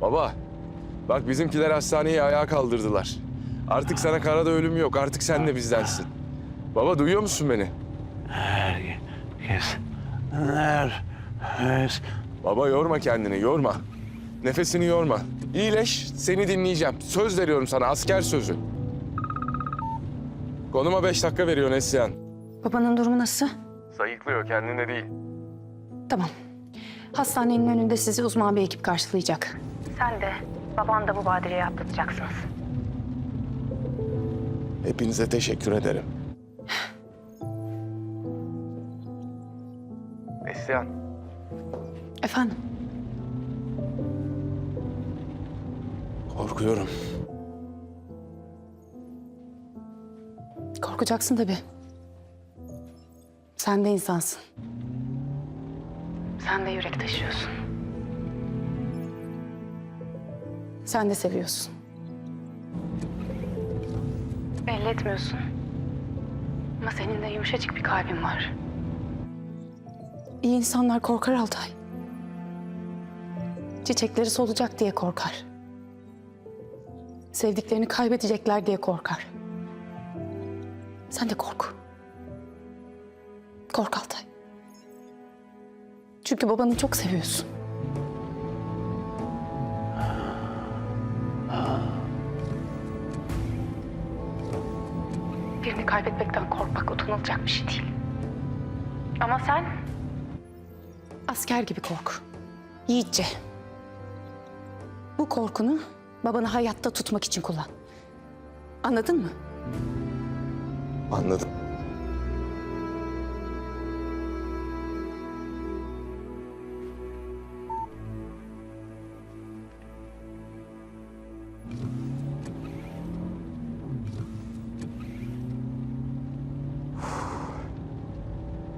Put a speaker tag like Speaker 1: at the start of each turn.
Speaker 1: Baba, bak bizimkiler hastaneyi ayağa kaldırdılar. Artık sana karada ölüm yok, artık sen de bizdensin. Baba duyuyor musun beni?
Speaker 2: Herkes nerede?
Speaker 1: Baba yorma kendini, yorma. Nefesini yorma. İyileş, seni dinleyeceğim. Söz veriyorum sana, asker sözü. Konuma beş dakika veriyor Neslihan.
Speaker 3: Babanın durumu nasıl?
Speaker 1: Sayıklıyor, kendine değil.
Speaker 3: Tamam. Hastanenin önünde sizi uzman bir ekip karşılayacak. Sen de baban da bu badireyi atlatacaksınız.
Speaker 1: Hepinize teşekkür ederim. Neslihan.
Speaker 3: Efendim?
Speaker 1: Korkuyorum.
Speaker 3: Korkacaksın tabii. Sen de insansın. Sen de yürek taşıyorsun. Sen de seviyorsun. Belli etmiyorsun. Ama senin de yumuşacık bir kalbin var. İyi insanlar korkar Altay. Çiçekleri solacak diye korkar. Sevdiklerini kaybedecekler diye korkar. Sen de kork. Kork Altay. Çünkü babanı çok seviyorsun. Birini kaybetmekten korkmak utanılacak bir şey değil. Ama sen... Asker gibi kork. Yiğitçe. Bu korkunu babanı hayatta tutmak için kullan. Anladın mı?
Speaker 1: Anladım.